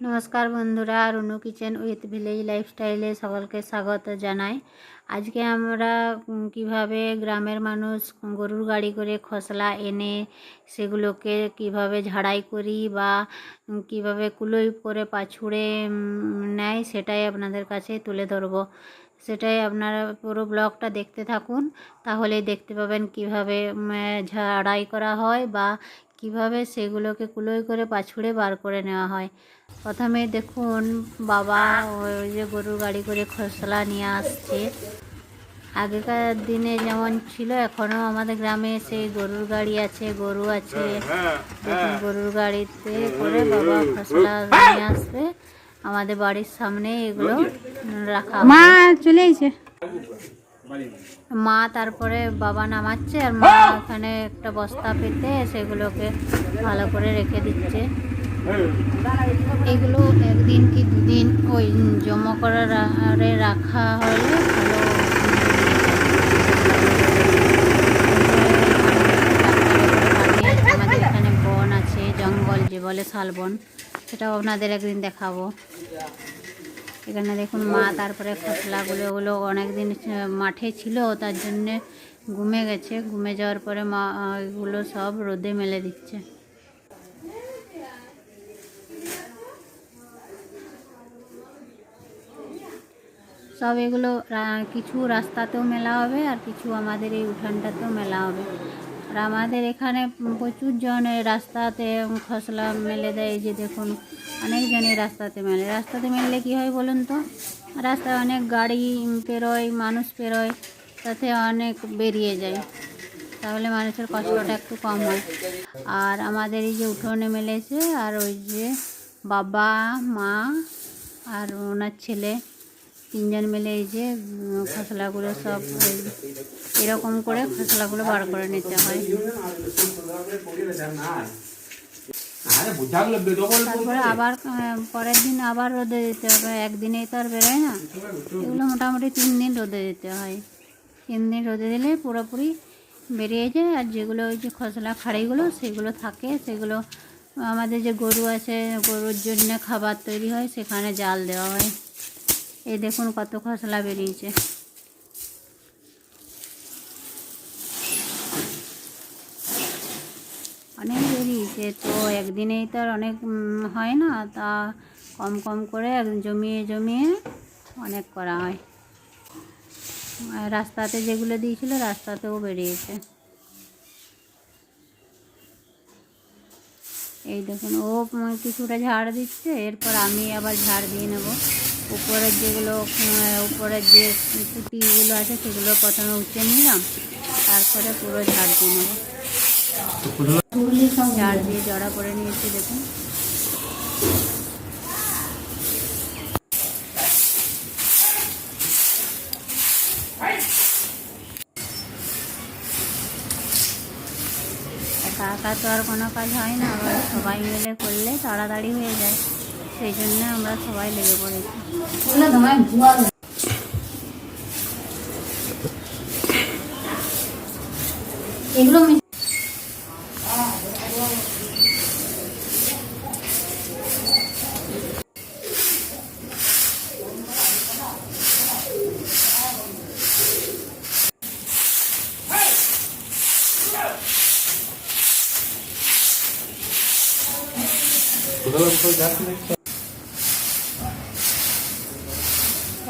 নমস্কার বন্ধুরা, Runu kitchen with village লাইফস্টাইলে সকলকে স্বাগত জানাই। আজকে আমরা কীভাবে গ্রামের মানুষ গরুর গাড়ি করে খসলা এনে সেগুলোকে কীভাবে ঝাড়াই করি বা কীভাবে কুলোই করে পাছুড়ে নেয় সেটাই আপনাদের কাছে তুলে ধরবো। সেটাই আপনারা পুরো ব্লগটা দেখতে থাকুন তাহলে দেখতে পাবেন কীভাবে ঝাড়াই করা হয় বা কীভাবে সেগুলোকে কুলোই করে পাছুড়ে বার করে নেওয়া হয়। প্রথমে দেখুন বাবা ওই যে গরুর গাড়ি করে খসলা নিয়ে আসছে। আগেকার দিনে যেমন ছিল এখনও আমাদের গ্রামে সেই গরুর গাড়ি আছে গরু আছে। গরুর গাড়িতে করে বাবা খসলা নিয়ে আসবে। আমাদের বাড়ির সামনে এগুলো রাখা মা। চলে এসে। মা তারপরে বাবা নামাচ্ছে আর মা ওখানে একটা বস্তা পেতে সেগুলোকে ভালো করে রেখে দিচ্ছে। এগুলো একদিন কি দুদিন ওই জমা করে রা- রাখা হলে ভালো আমাদের এখানে বন আছে জঙ্গল যে বলে শালবন সেটাও আপনাদের একদিন দেখাবো। এখানে দেখুন মা, তারপরে খসলাগুলো ওগুলো অনেক দিন মাঠে ছিল, তার জন্যে ঘুমে গেছে। ঘুমে যাওয়ার পরে মা এগুলো সব রোদে মেলে দিচ্ছে। সব এগুলো কিছু রাস্তাতেও মেলা হবে আর কিছু আমাদের এই উঠানটাতেও মেলা হবে। আর আমাদের এখানে প্রচুর জন রাস্তাতে খসলা মেলে দেয় যে দেখুন অনেকজনই রাস্তাতে মেলে। রাস্তাতে মেললে কী হয় বলুন তো? রাস্তায় অনেক গাড়ি পেরোয়, মানুষ পেরোয়, তাতে অনেক বেরিয়ে যায়। তাহলে মানুষের কষ্টটা একটু কম হয়। আর আমাদের এই যে উঠোনে মেলেছে, আর ওই যে বাবা, মা, আর ওনার ছেলে। তিনজন মিলে এই যে খসলাগুলো সব এরকম করে খসলাগুলো বার করে নিতে হয়। তারপরে আবার পরের দিন আবার রোদে দিতে হবে। একদিনেই তো আর বেরোয় না। এগুলো মোটামুটি তিন দিন রোদে দিতে হয়। তিন দিন রোদে দিলে পুরোপুরি বেরিয়ে যায়। আর যেগুলো ওই যে খসলা খাড়িগুলো, সেগুলো থাকে। সেগুলো, আমাদের যে গরু আছে, গরুর জন্য খাবার তৈরি হয়, সেখানে জাল দেওয়া হয়। এই দেখুন কত খসলা বেরিয়েছে। অনেক বেরিয়েছে তো একদিনেই তো আর অনেক হয় না, তা কম কম করে জমিয়ে জমিয়ে অনেক করা হয়। রাস্তাতে যেগুলো দিয়েছিল রাস্তাতেও বেরিয়েছে। এই দেখুন, ও কিছুটা ঝাড় দিচ্ছে, এরপর আমি আবার ঝাড় দিয়ে নেব। উপরের যেগুলো উপরের যে কুটিগুলো আছে সেগুলো প্রথমে উঠে নিলাম, তারপরে পুরো ঝাড় দিয়ে নেব। ঝাড় দিয়ে জড়া করে নিয়েছি, দেখুন। একা তো আর কোনো কাজ হয় না, আবার সবাই মিলে করলে তাড়াতাড়ি হয়ে যায়। সেই জন্য আমরা সবাই লেগে পড়েছি। এগুলো মি-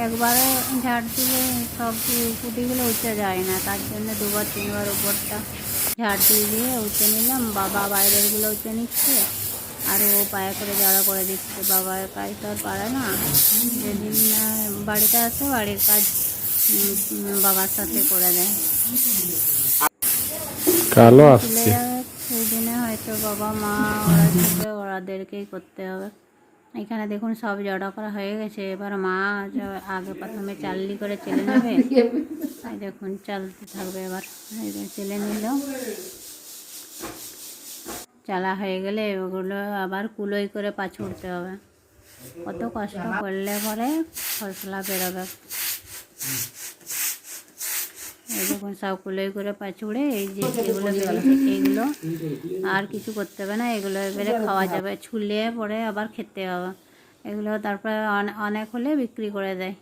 একবারে ঝাড় দিলে সব কুটিগুলো উঠে যায় না তার জন্য দুবার তিনবার উপরটা ঝাড় দিয়ে দিয়ে উঠে নিলাম। বাবা বাইরেরগুলো উঠে নিচ্ছে আর ও পায়ে করে জড়া করে দিচ্ছে। বাবার কাজ তো আর পারে না। যেদিন বাড়িতে আসে বাড়ির কাজ বাবার সাথে করে দেয়। কালো আসছে। ছেলেরা সেই দিনে হয়তো বাবা মা ওরা ওরাদেরকেই করতে হবে। এখানে দেখুন সব জড়ো করা হয়ে গেছে। এবার মা আগে প্রথমে চাললি করে চেলে নেবে। দেখুন চালতে থাকবে এবার। চেলে নিল। চালা হয়ে গেলে ওগুলো আবার কুলোই করে পাছুড়তে হবে। কত কষ্ট করলে পরে ফসলা বেরোবে। দেখুন সব কুলোই করে পাঁচুড়ে এই যে এগুলো বেরিয়েছে এইগুলো আর কিছু করতে হবে না এগুলো এবারে খাওয়া যাবে ছুলে পরে আবার খেতে হবে। এগুলো তারপরে অনেক হলে বিক্রি করে দেয়।